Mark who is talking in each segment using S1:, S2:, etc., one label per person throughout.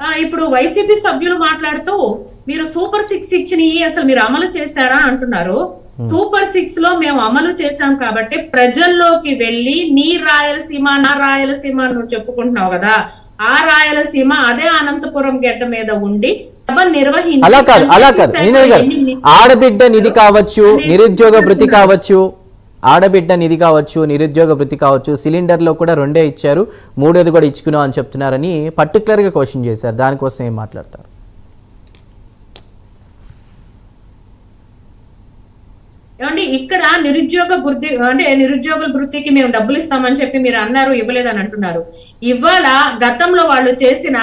S1: ఆ, ఇప్పుడు వైసీపీ సభ్యులు మాట్లాడుతూ మీరు సూపర్ సిక్స్ ఇచ్చినవి అసలు మీరు అమలు చేశారా అంటున్నారు. సూపర్ సిక్స్లో మేము అమలు చేశాం కాబట్టి ప్రజల్లోకి వెళ్ళి నీ రాయలసీమ నా రాయలసీమ నువ్వు చెప్పుకుంటున్నావు కదా. ఆ రాయలసీమ అదే అనంతపురం గడ్డ మీద ఉండి సభ నిర్వహించి
S2: అలా కాదు అలా కాదు. ఆడబిడ్డ నిధి కావచ్చు నిరుద్యోగ భృతి కావచ్చు ఆడబిడ్డ నిధి కావచ్చు నిరుద్యోగ వృత్తి కావచ్చు సిలిండర్లో కూడా రెండే ఇచ్చారు. మూడోది కూడా ఇచ్చుకున్నాం అని చెప్తున్నారని పర్టికులర్గా క్వశ్చన్ చేశారు. దానికోసం ఏం మాట్లాడతారు?
S1: ఏమండి ఇక్కడ నిరుద్యోగ వృత్తి అంటే నిరుద్యోగుల వృత్తికి మేము డబ్బులు ఇస్తామని చెప్పి మీరు అన్నారు ఇవ్వలేదని అంటున్నారు. ఇవాళ గతంలో వాళ్ళు చేసిన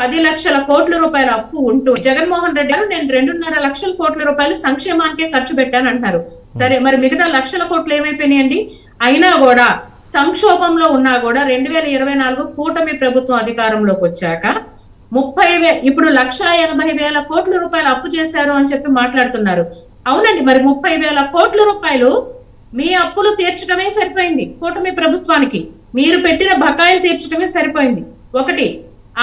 S1: పది లక్షల కోట్ల రూపాయల అప్పు ఉంటూ జగన్మోహన్ రెడ్డి గారు నేను రెండున్నర లక్షల కోట్ల రూపాయలు సంక్షేమానికే ఖర్చు పెట్టాను అంటున్నారు. సరే మరి మిగతా లక్షల కోట్లు ఏమైపోయినాయండి? అయినా కూడా సంక్షోభంలో ఉన్నా కూడా రెండు వేల ఇరవై నాలుగు కూటమి ప్రభుత్వం అధికారంలోకి వచ్చాక ముప్పై వే ఇప్పుడు లక్ష ఎనభై వేల కోట్ల రూపాయలు అప్పు చేశారు అని చెప్పి మాట్లాడుతున్నారు. అవునండి మరి ముప్పై వేల కోట్ల రూపాయలు మీ అప్పులు తీర్చడమే సరిపోయింది కూటమి ప్రభుత్వానికి. మీరు పెట్టిన బకాయిలు తీర్చడమే సరిపోయింది. ఒకటి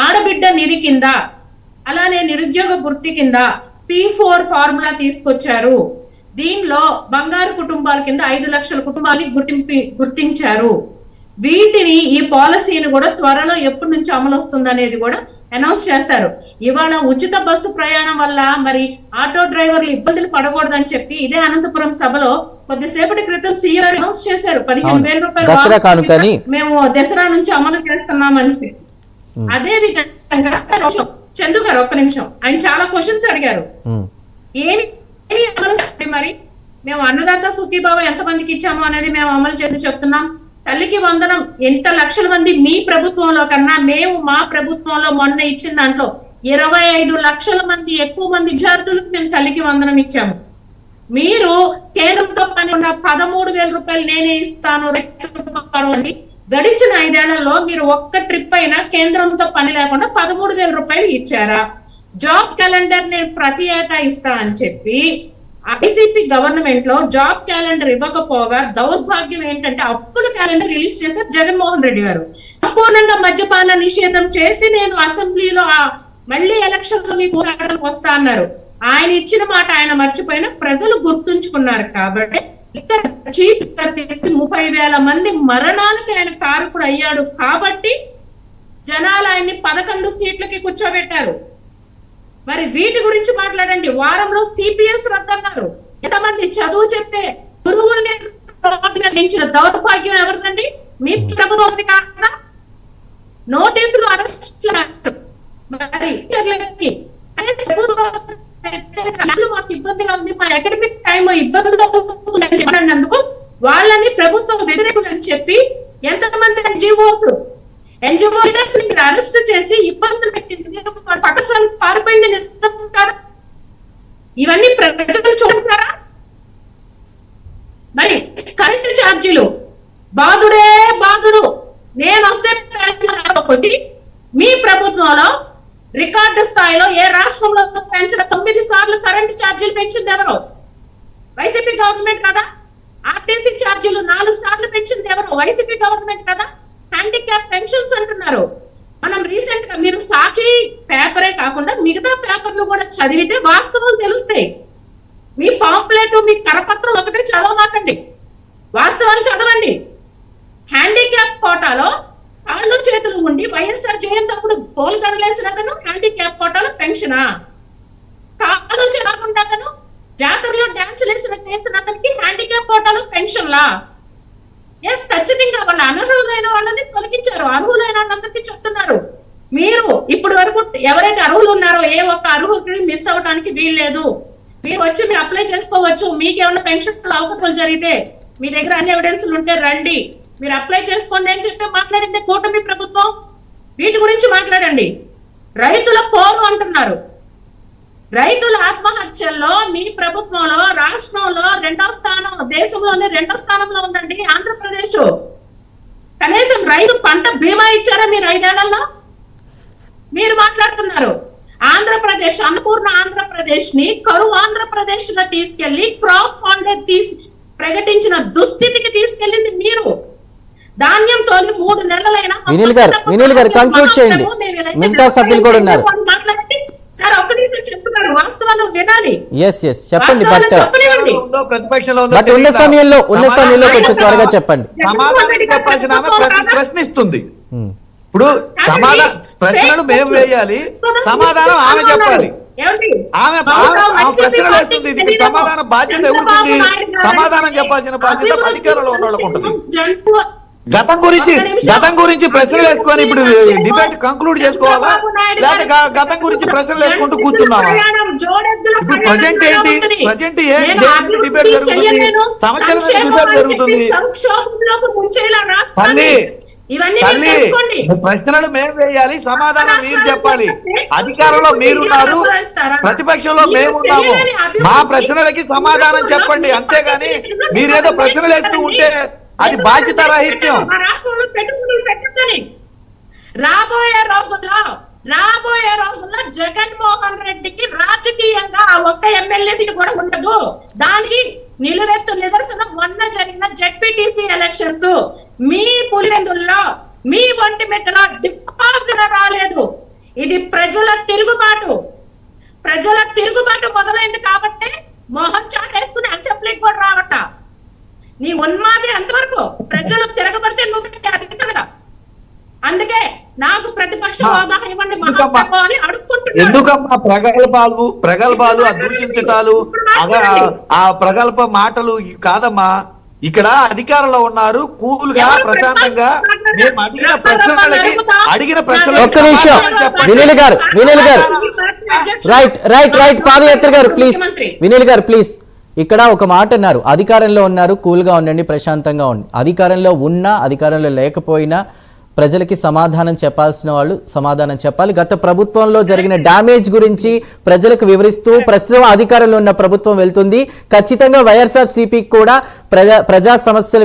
S1: ఆడబిడ్డ నిధి కింద అలానే నిరుద్యోగ వృత్తి కింద పీ ఫోర్ ఫార్ములా తీసుకొచ్చారు. దీనిలో బంగారు కుటుంబాల కింద ఐదు లక్షల కుటుంబాలని గుర్తింపి గుర్తించారు. వీటిని ఈ పాలసీని కూడా త్వరలో ఎప్పటి నుంచి అమలు వస్తుంది అనేది కూడా అనౌన్స్ చేస్తారు. ఇవాళ ఉచిత బస్సు ప్రయాణం వల్ల మరి ఆటో డ్రైవర్లు ఇబ్బందులు పడకూడదని చెప్పి ఇదే అనంతపురం సభలో కొద్దిసేపటి క్రితం సీఎం అనౌన్స్ చేశారు. పదిహేను. వేల రూపాయలు. మేము దసరా నుంచి అమలు చేస్తున్నామని చెప్పి. అదే విధంగా చందు గారు ఒక్క నిమిషం. ఆయన చాలా క్వశ్చన్స్ అడిగారు. ఏమి మరి. మేము అన్నదాత సుఖీభావం ఎంత మందికి ఇచ్చాము అనేది మేము అమలు చేసి చెప్తున్నాం. తల్లికి వందనం ఎంత లక్షల మంది మీ ప్రభుత్వంలో కన్నా మేము మా ప్రభుత్వంలో మొన్న ఇచ్చిన దాంట్లో ఇరవై ఐదు లక్షల మంది ఎక్కువ మంది విద్యార్థులకు మేము తల్లికి వందనం ఇచ్చాము. మీరు కేంద్రంతో పని ఉన్న పదమూడు వేల రూపాయలు నేనే ఇస్తాను అని గడిచిన ఐదేళ్ళలో మీరు ఒక్క ట్రిప్ అయినా కేంద్రంతో పని లేకుండా పదమూడు వేల రూపాయలు ఇచ్చారా? జాబ్ క్యాలెండర్ నేను ప్రతి ఏటా ఇస్తా అని చెప్పి ఐసీపీ గవర్నమెంట్లో జాబ్ క్యాలెండర్ ఇవ్వకపోగా దౌర్భాగ్యం ఏంటంటే అప్పుల క్యాలెండర్ రిలీజ్ చేశారు జగన్మోహన్ రెడ్డి గారు. సంపూర్ణంగా మద్యపాన నిషేధం చేసి నేను అసెంబ్లీలో మళ్ళీ ఎలక్షన్లో మీకు పోరాడడానికి వస్తా అన్నారు. ఆయన ఇచ్చిన మాట ఆయన మర్చిపోయిన ప్రజలు గుర్తుంచుకున్నారు కాబట్టి ఇక్కడ చీప్ తీసి ముప్పై వేల మంది మరణానికి ఆయన కారకుడు అయ్యాడు కాబట్టి జనాలు ఆయన్ని పదకొండు సీట్లకి కూర్చోబెట్టారు. మరి వీటి గురించి మాట్లాడండి. వారంలో సిపిఎస్ రద్దన్నారు. ఎంతమంది చదువు చెప్పే గురువుల్ని చేయించిన దౌర్భాగ్యం ఎవరిదండి? మీ ప్రభుత్వం ఉంది కాదా? నోటీసులు అరెస్ట్ మరి ప్రభుత్వం మాకు ఇబ్బందిగా ఉంది. మా అకాడమిక్ టైం ఇబ్బందిగా చెప్పినందుకు వాళ్ళని ప్రభుత్వం వ్యతిరేకులు అని చెప్పి ఎంతమంది జీవోస్ ఎన్జిఓ లీడర్స్ని మీరు అరెస్ట్ చేసి ఇబ్బందులు పెట్టింది. పాకిస్తాన్ పారిపోయింది నిజం ఇవన్నీ ప్రజలు చూడంటారా మరి కరెంటు ఛార్జీలు. బాధుడే బాధుడు. నేను వస్తే పెంచకపోతే మీ ప్రభుత్వంలో రికార్డు స్థాయిలో ఏ రాష్ట్రంలో పెంచిన తొమ్మిది సార్లు కరెంటు ఛార్జీలు పెంచింది ఎవరు? వైసీపీ గవర్నమెంట్ కదా. ఆర్టీసీ ఛార్జీలు నాలుగు సార్లు పెంచింది ఎవరు? వైసీపీ గవర్నమెంట్ కదా. హ్యాండిక్యాప్ పెన్షన్స్ అంటున్నారు. మనం రీసెంట్గా మీరు సాక్షి పేపరే కాకుండా మిగతా పేపర్లు కూడా చదివితే వాస్తవాలు తెలుస్తాయి. మీ పాంప్లెట్ మీ కరపత్రం ఒకటే చదవమాకండి. వాస్తవాలు చదవండి. హ్యాండిక్యాప్ కోటాలో కాళ్ళు చేతులు ఉండి వైఎస్ఆర్ జయంతప్పుడు పోల్ కడలేసినాకను హ్యాండిక్యాప్ కోటాలో పెన్షనా కాళ్ళు చేయకుండాను జాతరలో డాన్సులు వేసిన వేసిన అతనికి హ్యాండిక్యాప్ కోటాలో పెన్షన్లా ఎస్ ఖచ్చితంగా వాళ్ళ అనర్హులైన వాళ్ళని తొలగించారు అర్హులైన వాళ్ళందరికీ చెప్తున్నారు. మీరు ఇప్పటి వరకు ఎవరైతే అర్హులు ఉన్నారో ఏ ఒక్క అర్హుడికి మిస్ అవ్వడానికి వీల్లేదు మీరు వచ్చి మీరు అప్లై చేసుకోవచ్చు. మీకు ఏమైనా పెన్షన్ అవకాశాలు జరిగితే మీ దగ్గర అన్ని ఎవిడెన్స్లు ఉంటే రండి. మీరు అప్లై చేసుకోండి అని చెప్పి మాట్లాడింది కూటమి ప్రభుత్వం. వీటి గురించి మాట్లాడండి. రైతుల పోరు అంటున్నారు. రైతుల ఆత్మహత్యల్లో మీ ప్రభుత్వంలో రాష్ట్రంలో రెండో స్థానం దేశంలోనే రెండో స్థానంలో ఉందండి ఆంధ్రప్రదేశ్. కనీసం రైతు పంట బీమా ఇచ్చారా మీరు ఐదేళ్ళలో? మీరు మాట్లాడుతున్నారు. ఆంధ్రప్రదేశ్ అన్నపూర్ణ ఆంధ్రప్రదేశ్ని కరువు ఆంధ్రప్రదేశ్గా తీసుకెళ్ళి క్రాప్ హాలిడే తీసి ప్రకటించిన దుస్థితికి తీసుకెళ్ళింది మీరు. ధాన్యం తోలి మూడు నెలలైనా
S2: సభ్యులు కూడా ఉన్నారు.
S1: మాట్లాడండి. సార్ వాస్తవాలు వినాలి.
S2: ఎస్ ఎస్ చెప్పండి బట్
S3: ఉందో ప్రతిపక్షంలో
S2: బట్ ఉన్న. సమయంలో ఉన్న సమయంలో కొంచెం. త్వరగా చెప్పండి.
S3: సమాధానం చెప్పాల్సిన ఆమె ప్రతి ప్రశ్నిస్తుంది.
S2: ఉమ్.
S3: ఇప్పుడు సమాధానం ప్రశ్నలు మేము వేయాలి. సమాధానం ఆమె చెప్పాలి. ఆమె ప్రశ్నలు వేస్తుంది. దీనికి సమాధానం బాధ్యత ఎవరికి సమాధానం చెప్పాల్సిన బాధ్యత అధికారంలో ఉన్న వాళ్ళకు ఉంటుంది. గతం గురించి. గతం గురించి ప్రశ్నలు వేసుకొని ఇప్పుడు డిబేట్ కంక్లూడ్ చేసుకోవాలా? లేదా గతం గురించి ప్రశ్నలు వేసుకుంటూ కూర్చున్నావా? ప్రజెంట్ ఏంటి? ప్రజెంట్ డిబేట్ జరుగుతుంది? జరుగుతుంది.
S1: తెలుసుకోండి.
S3: ప్రశ్నలు మేము వేయాలి. సమాధానం మీరు చెప్పాలి. అధికారంలో మీరున్నారు. ప్రతిపక్షంలో మేమున్నాము. మా ప్రశ్నలకి సమాధానం చెప్పండి. అంతేగాని మీరేదో ప్రశ్నలు వేస్తూ ఉంటే అది బాధ్యత రాహిత్యం
S1: రాబోయే రోజుల్లో రాబోయే రోజుల్లో జగన్మోహన్ రెడ్డికి రాజకీయంగా ఆ ఒక్క ఎమ్మెల్యే సీట్ కూడా ఉండదు. దానికి నిలువెత్తు నిదర్శనం మొన్న జరిగిన జెడ్పీటీసీ ఎలక్షన్స్. మీ పులివెందుల్లో మీ ఒంటి మెట్టలో డిపాజిట్ రాలేదు. ఇది ప్రజల తిరుగుబాటు. ప్రజల తిరుగుబాటు మొదలైంది కాబట్టి మొహం చాటేసుకుని అసెంబ్లీకి కూడా రావట. నీ ఉన్మాది ఎంతవరకు? ప్రజలు తిరగబడితే నువ్వు కదా అందుకే నాకు ప్రతిపక్ష హోదా ఇవ్వండి అని అడుక్కుంటున్నాను
S3: ఎందుకమ్మా? ప్రగల్భాలు ప్రగల్భాలు ఆ దూషించటాలు ఆ ప్రగల్భ మాటలు కాదమ్మా. ఇక్కడ అధికారంలో ఉన్నారు కూల్గా ప్రశాంతంగా. మేము అడిగిన ప్రశ్నలకి అడిగిన ప్రశ్నలకి
S2: ఒక్క నిమిషం. వినీల్ గారు, వినీల్ గారు. Right right right. పాదయాత్ర గారు ప్లీజ్. వినీల్ గారు ప్లీజ్. ఇక్కడ ఒక మాట అన్నారు. అధికారంలో ఉన్నారు కూల్గా ఉండండి ప్రశాంతంగా ఉండండి. అధికారంలో ఉన్నా అధికారంలో లేకపోయినా ప్రజలకి సమాధానం చెప్పాల్సిన వాళ్ళు సమాధానం చెప్పాలి. గత ప్రభుత్వంలో జరిగిన డ్యామేజ్ గురించి ప్రజలకు వివరిస్తూ ప్రస్తుతం అధికారంలో ఉన్న ప్రభుత్వం వెళ్తుంది. ఖచ్చితంగా వైఎస్ఆర్ కూడా ప్రజా ప్రజా సమస్యల